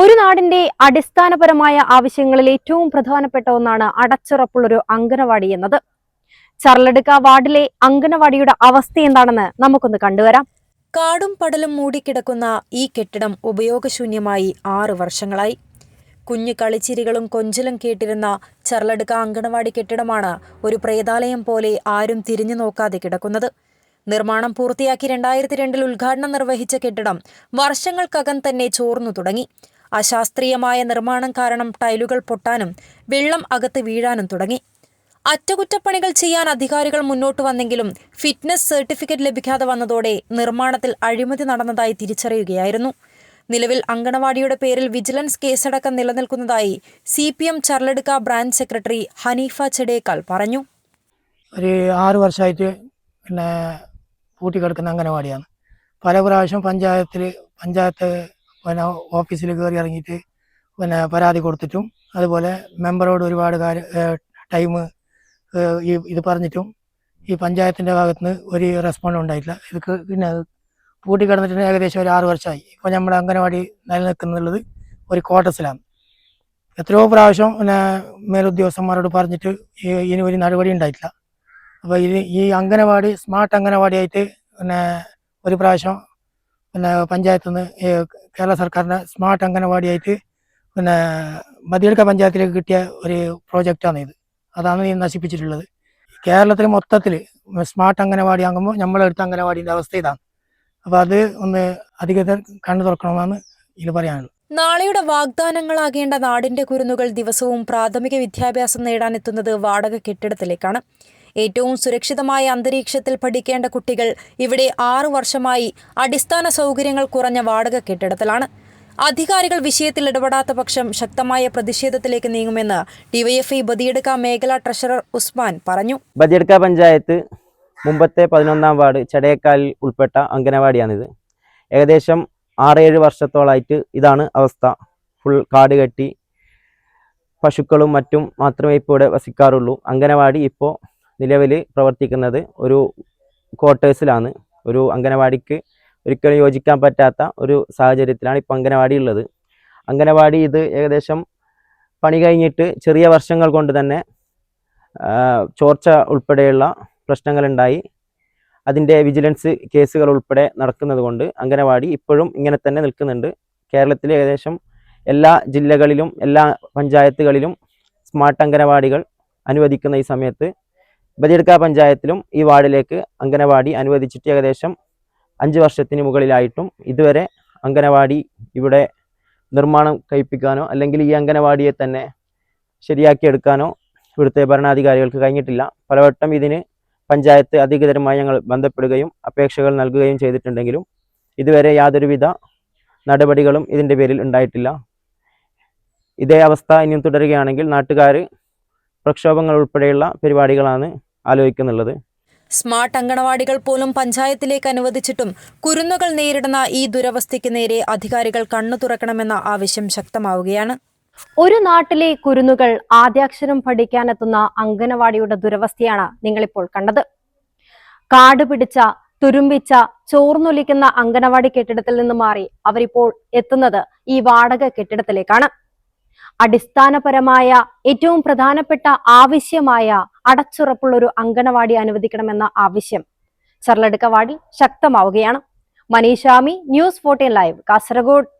ഒരു നാടിന്റെ അടിസ്ഥാനപരമായ ആവശ്യങ്ങളിൽ ഏറ്റവും പ്രധാനപ്പെട്ട ഒന്നാണ് അടച്ചുറപ്പുള്ളൊരു അംഗനവാടി എന്നത്. ചർലടുക്ക വാർഡിലെ അംഗനവാടിയുടെ അവസ്ഥ എന്താണെന്ന് നമുക്കൊന്ന് കണ്ടുവരാം. കാടും പടലും മൂടിക്കിടക്കുന്ന ഈ കെട്ടിടം ഉപയോഗശൂന്യമായി ആറു വർഷങ്ങളായി. കുഞ്ഞു കളിച്ചിരികളും കൊഞ്ചലും കേട്ടിരുന്ന ചർലടുക്ക അങ്കണവാടി കെട്ടിടമാണ് ഒരു പ്രേതാലയം പോലെ ആരും തിരിഞ്ഞു നോക്കാതെ കിടക്കുന്നത്. നിർമ്മാണം പൂർത്തിയാക്കി രണ്ടായിരത്തി രണ്ടിൽ ഉദ്ഘാടനം നിർവഹിച്ച കെട്ടിടം വർഷങ്ങൾക്കകം തന്നെ ചോർന്നു തുടങ്ങി. അശാസ്ത്രീയമായ നിർമ്മാണം കാരണം ടൈലുകൾ പൊട്ടാനും വെള്ളം അകത്ത് വീഴാനും തുടങ്ങി. അറ്റകുറ്റപ്പണികൾ ചെയ്യാൻ അധികാരികൾ മുന്നോട്ട് വന്നെങ്കിലും ഫിറ്റ്നസ് സർട്ടിഫിക്കറ്റ് ലഭിക്കാതെ വന്നതോടെ നിർമ്മാണത്തിൽ അഴിമതി നടന്നതായി തിരിച്ചറിയുകയായിരുന്നു. നിലവിൽ അങ്കണവാടിയുടെ പേരിൽ വിജിലൻസ് കേസടക്കം നിലനിൽക്കുന്നതായി സി പി എം ചർലെടുക്ക ബ്രാഞ്ച് സെക്രട്ടറി ഹനീഫ ചെടേക്കാൾ പറഞ്ഞു. ഒരു ആറ് വർഷമായിട്ട് പിന്നെ പൂട്ടിക്കിടക്കുന്ന അംഗനവാടിയാണ് പല പ്രാവശ്യം പഞ്ചായത്തിൽ പഞ്ചായത്ത് പിന്നെ ഓഫീസിൽ കയറി ഇറങ്ങിയിട്ട് പിന്നെ പരാതി കൊടുത്തിട്ടും അതുപോലെ മെമ്പറോട് ഒരുപാട് കാര്യം ടൈം ഈ ഇത് പറഞ്ഞിട്ടും ഈ പഞ്ചായത്തിന്റെ ഭാഗത്തുനിന്ന് ഒരു റെസ്പോണ്ട് ഉണ്ടായിട്ടില്ല. ഇത് പിന്നെ പൂട്ടി കിടന്നിട്ട് ഏകദേശം ഒരു ആറ് വർഷമായി ഇപ്പോൾ നമ്മുടെ അംഗനവാടി നിലനിൽക്കുന്നുള്ളത് ഒരു ക്വാർട്ടേഴ്സിലാണ്. എത്രയോ പ്രാവശ്യം പിന്നെ മേലുദ്യോഗസ്ഥന്മാരോട് പറഞ്ഞിട്ട് ഇനി ഒരു നടപടി ഉണ്ടായിട്ടില്ല. അപ്പോൾ ഇത് ഈ അംഗനവാടി സ്മാർട്ട് അംഗനവാടിയായിട്ട് പിന്നെ ഒരു പ്രാവശ്യം പിന്നെ പഞ്ചായത്ത് നിന്ന് കേരള സർക്കാരിന്റെ സ്മാർട്ട് അംഗനവാടിയായിട്ട് പിന്നെ മതിയെടുക്ക പഞ്ചായത്തിലേക്ക് കിട്ടിയ ഒരു പ്രോജക്റ്റാണ് ഇത്. അതാണ് ഈ നശിപ്പിച്ചിട്ടുള്ളത്. കേരളത്തിൽ മൊത്തത്തിൽ സ്മാർട്ട് അംഗനവാടി ആകുമ്പോൾ നമ്മളെടുത്ത അംഗനവാടിന്റെ അവസ്ഥ ഇതാണ്. അപ്പോൾ അത് ഒന്ന് അധികൃതർ കണ്ണു തുറക്കണമെന്നാണ് ഇതിൽ പറയാനുള്ളത്. നാളെയുടെ വാഗ്ദാനങ്ങളാകേണ്ട നാടിന്റെ കുരുന്നുകൾ ദിവസവും പ്രാഥമിക വിദ്യാഭ്യാസം നേടാനെത്തുന്നത് വാടക കെട്ടിടത്തിലേക്കാണ്. ഏറ്റവും സുരക്ഷിതമായ അന്തരീക്ഷത്തിൽ പഠിക്കേണ്ട കുട്ടികൾ ഇവിടെ ആറു വർഷമായി അടിസ്ഥാന സൗകര്യങ്ങൾ കുറഞ്ഞ വാടക കെട്ടിടത്തിലാണ്. അധികാരികൾ വിഷയത്തിൽ ഇടപെടാത്ത പക്ഷം ശക്തമായ പ്രതിഷേധത്തിലേക്ക് നീങ്ങുമെന്ന് ഡിവൈഎഫ്ഐ ബദിയെടുക്ക മേഖലാ ട്രഷറർ ഉസ്മാൻ പറഞ്ഞു. ബദിയെടുക്ക പഞ്ചായത്ത് മുമ്പത്തെ പതിനൊന്നാം വാർഡ് ചടയക്കാലിൽ ഉൾപ്പെട്ട അംഗനവാടിയാണിത്. ഏകദേശം ആറേഴ് വർഷത്തോളായിട്ട് ഇതാണ് അവസ്ഥ. ഫുൾ കാട് കെട്ടി പശുക്കളും മറ്റും മാത്രമേ ഇപ്പോൾ ഇവിടെ വസിക്കാറുള്ളൂ. അംഗനവാടി ഇപ്പോൾ നിലവിൽ പ്രവർത്തിക്കുന്നത് ഒരു ക്വാർട്ടേഴ്സിലാണ് ഒരു അംഗനവാടിക്ക് ഒരിക്കലും യോജിക്കാൻ പറ്റാത്ത ഒരു സാഹചര്യത്തിലാണ് ഇപ്പോൾ അംഗനവാടി ഉള്ളത്. അംഗനവാടി ഇത് ഏകദേശം പണി കഴിഞ്ഞിട്ട് ചെറിയ വർഷങ്ങൾ കൊണ്ട് തന്നെ ചോർച്ച ഉൾപ്പെടെയുള്ള പ്രശ്നങ്ങളുണ്ടായി. അതിന്റെ വിജിലൻസ് കേസുകൾ ഉൾപ്പെടെ നടക്കുന്നത് കൊണ്ട് അംഗനവാടി ഇപ്പോഴും ഇങ്ങനെ തന്നെ നിൽക്കുന്നുണ്ട്. കേരളത്തിലെ ഏകദേശം എല്ലാ ജില്ലകളിലും എല്ലാ പഞ്ചായത്തുകളിലും സ്മാർട്ട് അംഗനവാടികൾ അനുവദിക്കുന്ന ഈ സമയത്ത് ബദിയടുക്ക പഞ്ചായത്തിലും ഈ വാർഡിലേക്ക് അംഗനവാടി അനുവദിച്ചിട്ട് ഏകദേശം അഞ്ച് വർഷത്തിന് മുകളിലായിട്ടും ഇതുവരെ അംഗനവാടി ഇവിടെ നിർമ്മാണം കഴിപ്പിക്കാനോ അല്ലെങ്കിൽ ഈ അംഗനവാടിയെ തന്നെ ശരിയാക്കിയെടുക്കാനോ ഇവിടുത്തെ ഭരണാധികാരികൾക്ക് കഴിഞ്ഞിട്ടില്ല. പലവട്ടം ഇതിന് പഞ്ചായത്ത് അധികൃതരുമായി ഞങ്ങൾ ബന്ധപ്പെടുകയും അപേക്ഷകൾ നൽകുകയും ചെയ്തിട്ടുണ്ടെങ്കിലും ഇതുവരെ യാതൊരുവിധ നടപടികളും ഇതിന്റെ പേരിൽ ഉണ്ടായിട്ടില്ല. ഇതേ അവസ്ഥ ഇനിയും തുടരുകയാണെങ്കിൽ നാട്ടുകാർ പ്രക്ഷോഭങ്ങൾ ഉൾപ്പെടെയുള്ള പരിപാടികളാണ് ആലോചിക്കുന്നുള്ളത്? സ്മാർട്ട് അങ്കണവാടികൾ പോലും പഞ്ചായത്തിലേക്ക് അനുവദിച്ചിട്ടും കുരുന്നുകൾ നേരിടുന്ന ഈ ദുരവസ്ഥയ്ക്ക് നേരെ അധികാരികൾ കണ്ണു തുറക്കണമെന്ന ആവശ്യം ശക്തമാവുകയാണ്. ഒരു നാട്ടിലെ കുരുന്നുകൾ ആദ്യാക്ഷരം പഠിക്കാനെത്തുന്ന അങ്കണവാടിയുടെ ദുരവസ്ഥയാണ് നിങ്ങളിപ്പോൾ കണ്ടത്. കാട് പിടിച്ച തുരുമ്പിച്ച ചോർന്നൊലിക്കുന്ന അങ്കണവാടി കെട്ടിടത്തിൽ നിന്ന് മാറി അവരിപ്പോൾ എത്തുന്നത് ഈ വാടക കെട്ടിടത്തിലേക്കാണ്. അടിസ്ഥാനപരമായ ഏറ്റവും പ്രധാനപ്പെട്ട ആവശ്യമായ അടച്ചുറപ്പുള്ള ഒരു അംഗനവാടി അനുവദിക്കണമെന്ന ആവശ്യം. ചർലടുക്ക വാർഡിൽ ശക്തമാവുകയാണ്. മനീഷാമി ന്യൂസ് ഫോർട്ടീൻ ലൈവ് കാസർഗോഡ്.